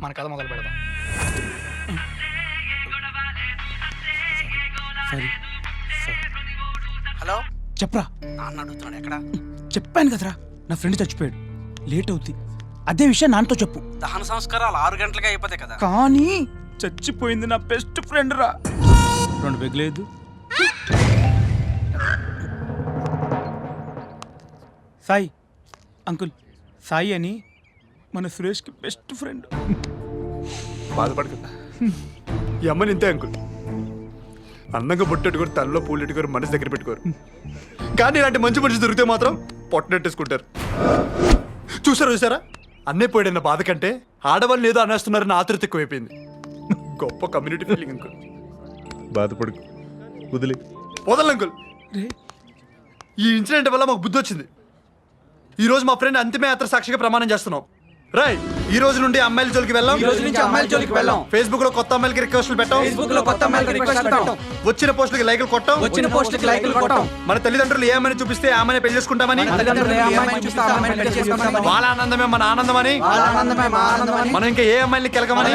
మన కథ మొదలు పెడదాం. సరే. హలో? చెప్పరా. నాన్న అడుగుతున్నాడు ఎక్కడ? చెప్పాను కదరా. నా ఫ్రెండ్ చచ్చిపోయాడు. లేట్ అవుద్ది. అదే విషయం నాన్నతో చెప్పు. దహన సంస్కారాలు ఆరు గంటలకే అయిపోతాయి కదా. కానీ చచ్చిపోయింది నా బెస్ట్ ఫ్రెండ్ రా. రెండు పెగలేదు సాయి అంకుల్ సాయి అని మన సురేష్కి బెస్ట్ ఫ్రెండ్ బాధపడక ఈ అమ్మని ఇంతే అంకుల్. అందంగా బొట్టెట్టుకోరు తలలో పూలెట్టుకోరు మనసు దగ్గర పెట్టుకోరు. కానీ ఇలాంటి మంచి మనిషి దొరికితే మాత్రం పొట్టనెట్టేసుకుంటారు. చూసారా చూసారా? అన్నే పోయాడన్న బాధ కంటే ఆడవాళ్ళు ఏదో అనేస్తున్నారన్న ఆతృత ఎక్కువైపోయింది. గొప్ప కమ్యూనిటీ ఫీలింగ్ అంకుల్ బాధపడకు. వదిలే. వదలను అంకుల్ ఈ ఇన్సిడెంట్ వల్ల మాకు బుద్ధి వచ్చింది. ఈ రోజు మా ఫ్రెండ్ అంతిమ యాత్ర సాక్షిగా ప్రమాణం చేస్తున్నాం. రై ఈ రోజు నుండి అమ్మాయిల జోలికి వెళ్ళాం ఈ రోజు నుంచి అమ్మాయిల జోలికి వెళ్ళాం ఫేస్బుక్లో కొత్త అమ్మాయిలకి రిక్వెస్ట్లు పెట్టాం. ఫేస్బుక్లో కొత్త అమ్మాయిలకి రిక్వెస్ట్లు పెట్టాం. వచ్చిన పోస్టులకి లైకులు కొట్టాం. వచ్చిన పోస్టులకి లైక్లు కొట్టాం. మన తల్లిదండ్రులు ఏ అమ్మాయిని చూపిస్తే ఆ అమ్మాయిని పెళ్ళి చేసుకుంటామని? వాళ్ళ ఆనందమే మన ఆనందమని? మనం ఇంకా ఏ అమ్మాయిని కెలకమని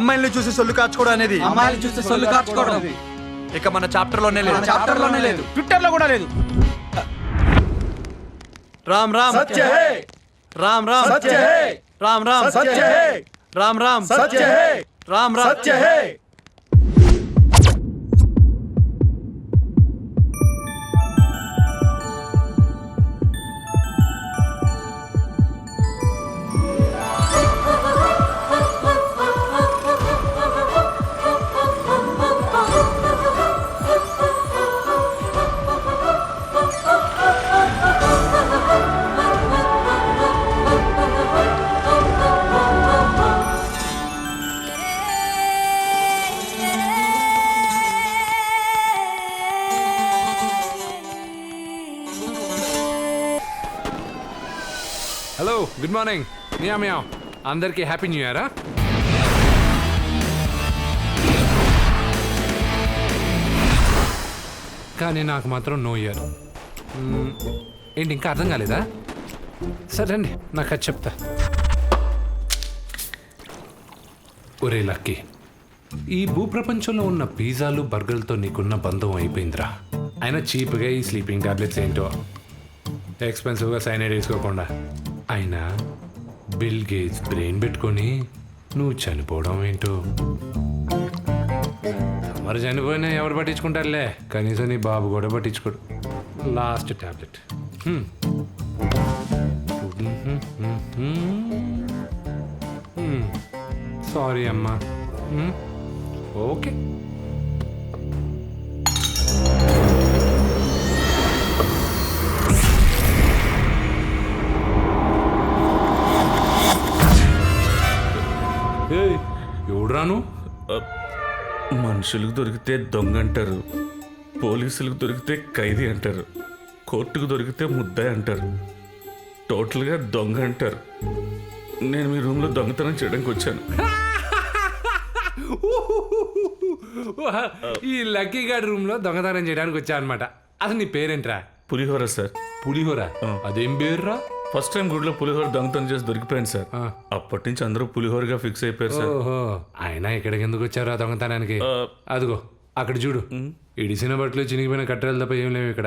అమ్మాయిని చూసి సొల్లు కాచుకోవడం అనేది. అమ్మాయిని చూసి సొల్లు కాచుకోవడం ఇక మన చాప్టర్లోనే లేదు. చాప్టర్లోనే లేదు. ట్విట్టర్లో కూడా లేదు. రామ్ రామ్. సత్య राम राम। सच्चे है। राम राम। सच्चे है। राम राम। सच्चे है। राम राम। सच्चे है। గుడ్ మార్నింగ్ మియా మియా అందరికీ హ్యాపీ న్యూ ఇయరా కానీ నాకు మాత్రం నో ఇయర్ ఏంటి ఇంకా అర్థం కాలేదా? సరే అండి నాకు అది చెప్తా. ఒరే లక్కీ ఈ భూప్రపంచంలో ఉన్న పిజ్జాలు బర్గర్లతో నీకున్న బంధం అయిపోయిందిరా. అయినా చీప్గా ఈ స్లీపింగ్ టాబ్లెట్స్ ఏంటో? ఎక్స్పెన్సివ్గా సైనైడ్ వేసుకోకుండా. అయినా బిల్ గేట్స్ బ్రెయిన్ పెట్టుకొని నువ్వు చనిపోవడం ఏంటో? మరి చనిపోయినా ఎవరు పట్టించుకుంటారులే? కనీసం నీ బాబు కూడా పట్టించుకోడు. లాస్ట్ టాబ్లెట్ సారీ అమ్మా. Hmm. ఓకే రాను మనుషులకు దొరికితే దొంగ అంటారు. పోలీసులకు దొరికితే ఖైదీ అంటారు. కోర్టుకు దొరికితే ముద్దాయి అంటారు. టోటల్గా దొంగ అంటారు. నేను మీ రూమ్లో దొంగతనం చేయడానికి వచ్చాను. ఈ లక్కీ గార్డ్ రూమ్లో దొంగతనం చేయడానికి వచ్చా అనమాట అసలు నీ పేరేంట్రా? పులిహోర సార్. పులిహోర? అదేం పేరురా? ఫస్ట్ టైం గుడిలో పులిహోర దొంగతనం చేసి దొరికిపోయాను సార్. అప్పటి నుంచి అందరూ పులిహోరగా ఫిక్స్ అయిపోయారు సార్. ఓహో ఆయన ఇక్కడికి ఎందుకు వచ్చారా దొంగతనానికి? ఆ. అదిగో అక్కడ చూడు. ఇడిసిన బట్టలు చినిగిపోయిన కట్టెలు తప్ప ఏం లేవు ఇక్కడ.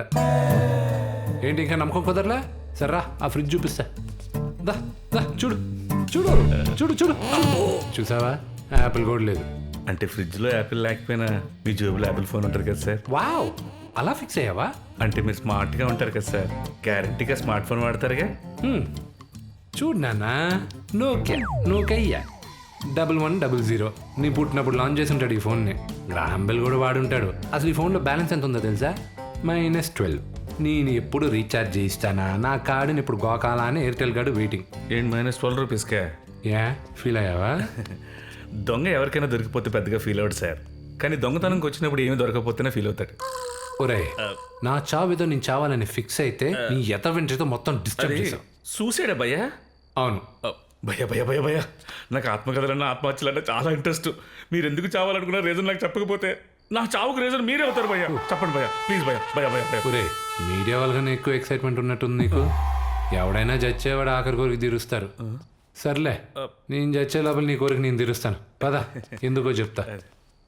ఏంటి ఇంకా నమ్మకం కుదరలే? సర్రా ఆ ఫ్రిడ్జ్ చూపిస్తా. దా దా చూడు. చూడు చూడు చూడు. చూసావా? యాపిల్ కూడా లేదు. అంటే ఫ్రిడ్జ్లో యాపిల్ లేకపోయినా మీ జేబులో యాపిల్ ఫోన్ ఉంటారు కదా సార్. వావ్! అలా ఫిక్స్ అయ్యావా? అంటే మీరు స్మార్ట్గా ఉంటారు కదా సార్. గ్యారంటీగా స్మార్ట్ ఫోన్ వాడతారుగా? హ్మ్. చూడు నాన్న నోకే నోకయ్యా డబుల్ వన్ డబుల్ జీరో. నీ పుట్టినప్పుడు లాంచ్ చేసి ఉంటాడు ఈ ఫోన్ని. గ్రాంబెల్ కూడా వాడుంటాడు. అసలు ఈ ఫోన్లో బ్యాలెన్స్ ఎంత ఉందో తెలుసా? Minus twelve. నేను ఎప్పుడు రీఛార్జ్ చేయిస్తానా? నా కార్డుని ఇప్పుడు గోకాలా అని ఎయిర్టెల్ కార్డు వెయిటింగ్ ఏంటి మైనస్ ట్వెల్వ్ రూపీస్కే యా ఫీల్ అయ్యావా? దొంగ ఎవరికైనా దొరికిపోతే పెద్దగా ఫీల్ అవుడు సార్. కానీ దొంగతనంకి వచ్చినప్పుడు ఏమి దొరకకపోతేనే ఫీల్ అవుతాడు. ఒరే నా చావేదో నేను చావాలని ఫిక్స్ అయితే నీ ఎత వెంట్రితో మొత్తం డిస్టర్బ్ చేసావు చూసాడా భయ్యా? అవును. భయ భయ భయ భయ నాకు ఆత్మకథలన్నా ఆత్మహత్యలన్నా చాలా ఇంట్రెస్ట్ మీరు ఎందుకు చావాలనుకున్న రీజన్ నాకు చెప్పకపోతే నా చావుకు రీజన్ మీరే అవుతారు భయ్య. చెప్పండి భయ్య ప్లీజ్ భయ్య భయ భయ భయ ఒరే మీడియా వాళ్ళకన్నా ఎక్కువ ఎక్సైట్మెంట్ ఉన్నట్టుంది నీకు? ఎవడైనా జడ్చేవాడు ఆఖరి కోరిక తీరుస్తారు. సర్లే నేను చచ్చే లోపల నీ కోరిక నేను తీరుస్తాను. పద ఎందుకో చెప్తా.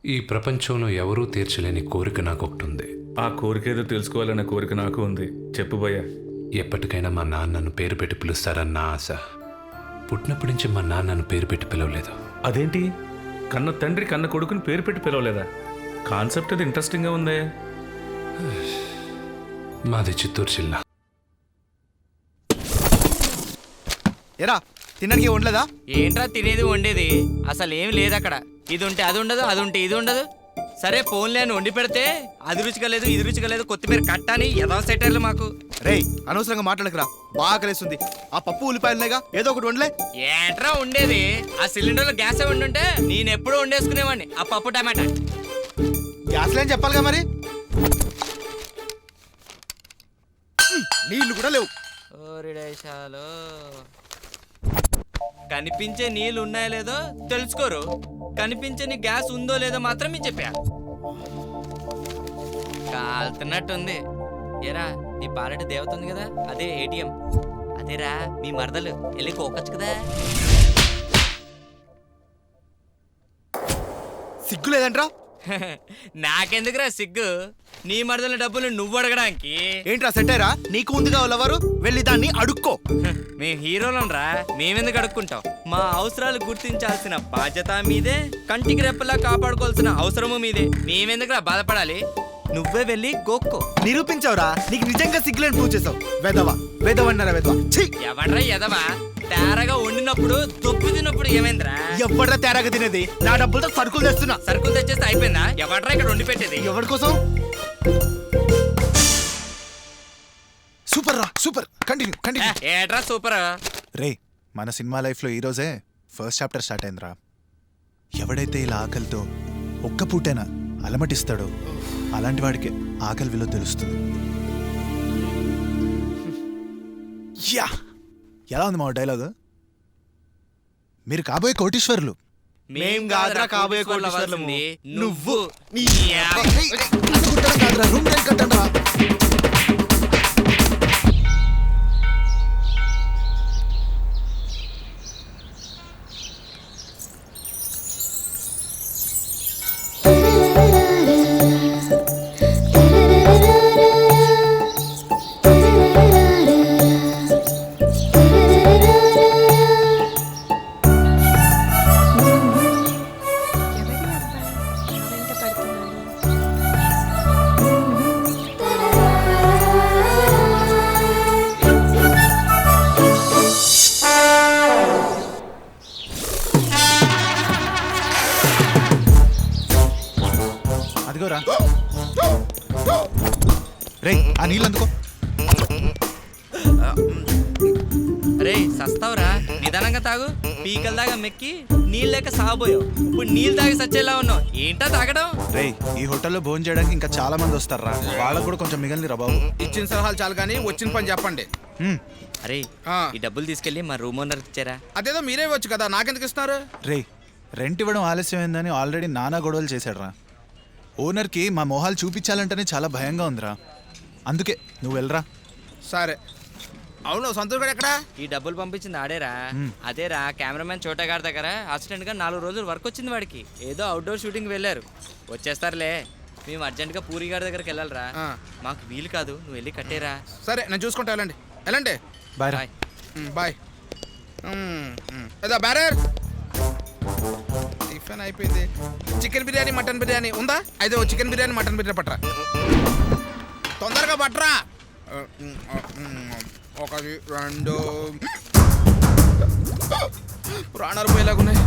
ఈ ప్రపంచంలో ఎవరూ తీర్చలేని కోరిక నాకు ఒకటి ఉంది. ఆ కోరిక ఏదో తెలుసుకోవాలనే కోరిక నాకు ఉంది. చెప్పు భయ్యా. ఎప్పటికైనా మా నాన్నను పేరు పెట్టి పిలుస్తారన్న నా ఆశ. పుట్టినప్పటి నుంచి మా నాన్నను పేరు పెట్టి పిలవలేదు. అదేంటి? కన్న తండ్రి కన్న కొడుకుని పేరు పెట్టి పిలవలేదా? కాన్సెప్ట్ అది ఇంట్రెస్టింగ్గా ఉందే. మాది చిత్తూరు జిల్లా. ఎరా తినడానికి ఉండలేదా ఏంట్రా తినేది వండేది? అసలు ఏం లేదు అక్కడ ఇది ఉంటే అది ఉండదు అది ఉంటే ఇది ఉండదు. సరే ఫోన్లే అని వండి పెడితే అది రుచిగా లేదు ఇది రుచిగా లేదు కొత్తిమీర కట్టాని ఏదో సెటర్లు మాకు. రేయ్ అనవసరంగా మాట్లాడకురా. బాగా కలిస్తుంది. ఆ పప్పు ఉల్లిపాయలున్నాయిగా ఏదో ఒకటి వండలే. ఏంట్రా ఉండేది ఆ సిలిండర్లో గ్యాస్ వండుంటే నేను ఎప్పుడూ వండేసుకునేవాడిని. ఆ పప్పు టమాటా. గ్యాస్ లేని చెప్పాలిగా మరి? నీళ్ళు కూడా లేవు. ఓరిడేశాలు కనిపించే నీళ్ళు ఉన్నాయో లేదో తెలుసుకోరు. కనిపించని గ్యాస్ ఉందో లేదో మాత్రమే మీకు చెప్పా. కాలుతున్నట్టుంది. ఏరా నీ పాలటి దేవత ఉంది కదా అదే ఏటీఎం అదేరా మీ మరదలు. వెళ్ళి కోకొచ్చు కదా. సిగ్గు లేదంట్రా నాకెందుకురా సిగ్గు? నీ మరదల డబ్బులు నువ్వు అడగడానికి. ఏంట్రా సెట్టేరా నీకు ఉంది కావాలెవరు వెళ్ళి దాన్ని అడుక్కో. మేము హీరోలం రా మేమెందుకు అడుక్కుంటాం? మా అవసరాలు గుర్తించాల్సిన బాధ్యత మీదే కంటికి రెప్పలా కాపాడుకోవాల్సిన అవసరము మీదే. మేమెందుకురా బాధపడాలి? నువ్వే వెళ్ళి గోక్కో నిరూపించావురా నీకు నిజంగా సిగ్గులేని ప్రూవ్ చేసావు. వెదవా వెదవన్నారా వెదవా ఛీ! ఎవడ్రా ఎదవా తేరగా వండినప్పుడు దొప్పు తిన్నప్పుడు ఏమైందిరా? ఎవడ్రా తేరాగా తినేది? నా డబ్బులతో సరుకులు తెస్తున్నా. సరుకులు తెచ్చేస్తే అయిపోయిందా? ఎవడ్రా ఇక్కడ వండి పెట్టేది? ఎవరి కోసం? సూపర్ రా సూపర్. Continue continue. ఏట్రా సూపర్? రే మన సినిమా లైఫ్లో ఈరోజే ఫస్ట్ చాప్టర్ స్టార్ట్ అయిందిరా. ఎవడైతే ఇలా ఆకలితో ఒక్క పూటైనా అలమటిస్తాడో అలాంటి వాడికి ఆకలి విలువ తెలుస్తుంది యా ఎలా ఉంది మా డైలాగ్ మీరు కాబోయే కోటీశ్వరులు మేం కాదురా కాబోయే కోటీశ్వరులము. నువ్వు నీళ్ళు అందుకో రే సస్తావురా. నిదానంగా తాగు. పీకల దాకా మెక్కి నీళ్ళు లేక సాగబోయావు. ఇప్పుడు నీళ్ళు తాగి సచ్చేలా ఉన్నావు. ఏంటా తాగడం? రే ఈ హోటల్లో భోజనం చేయడానికి ఇంకా చాలా మంది వస్తారా వాళ్ళకు కూడా కొంచెం మిగిలిన రా బాబు. ఇచ్చిన సలహాలు చాలు కానీ వచ్చిన పని చెప్పండి. హ్మ్. అరే ఆ. ఈ డబ్బులు తీసుకెళ్ళి మా రూమ్ ఓనర్ ఇచ్చారా? అదేదో మీరే ఇవ్వచ్చు కదా నాకెందుకు ఇస్తున్నారు? రే రెంట్ ఇవ్వడం ఆలస్యమైందని ఆల్రెడీ నానా గొడవలు చేశాడురా. ఓనర్కి మా మొహాలు చూపించాలంటేనే చాలా భయంగా ఉందిరా. అందుకే నువ్వు వెళ్ళరా. సరే. అవును సంతోష్ గారు ఎక్కడా? ఈ డబ్బులు పంపించింది ఆడేరా. అదేరా కెమెరామెన్ చోటా గారి దగ్గర అసిస్టెంట్గా నాలుగు రోజులు వర్క్ వచ్చింది వాడికి. ఏదో అవుట్డోర్ షూటింగ్ వెళ్ళారు. వచ్చేస్తారులే. మేము అర్జెంట్గా పూరి గారి దగ్గరికి వెళ్ళాలిరా. మాకు వీలు కాదు నువ్వు వెళ్ళి కట్టేరా. సరే నేను చూసుకుంటా వెళ్ళండి. వెళ్ళండి. Bye bye. బాయ్. ఏదా బ్యారర్. టిఫిన్ అయిపోయింది. చికెన్ బిర్యానీ మటన్ బిర్యానీ ఉందా? అయితే చికెన్ బిర్యానీ మటన్ బిర్యానీ పట్టరా. తొందరగా పట్టరా ఒకటి రెండు. ప్రాణాలు పోయేలాగున్నాయి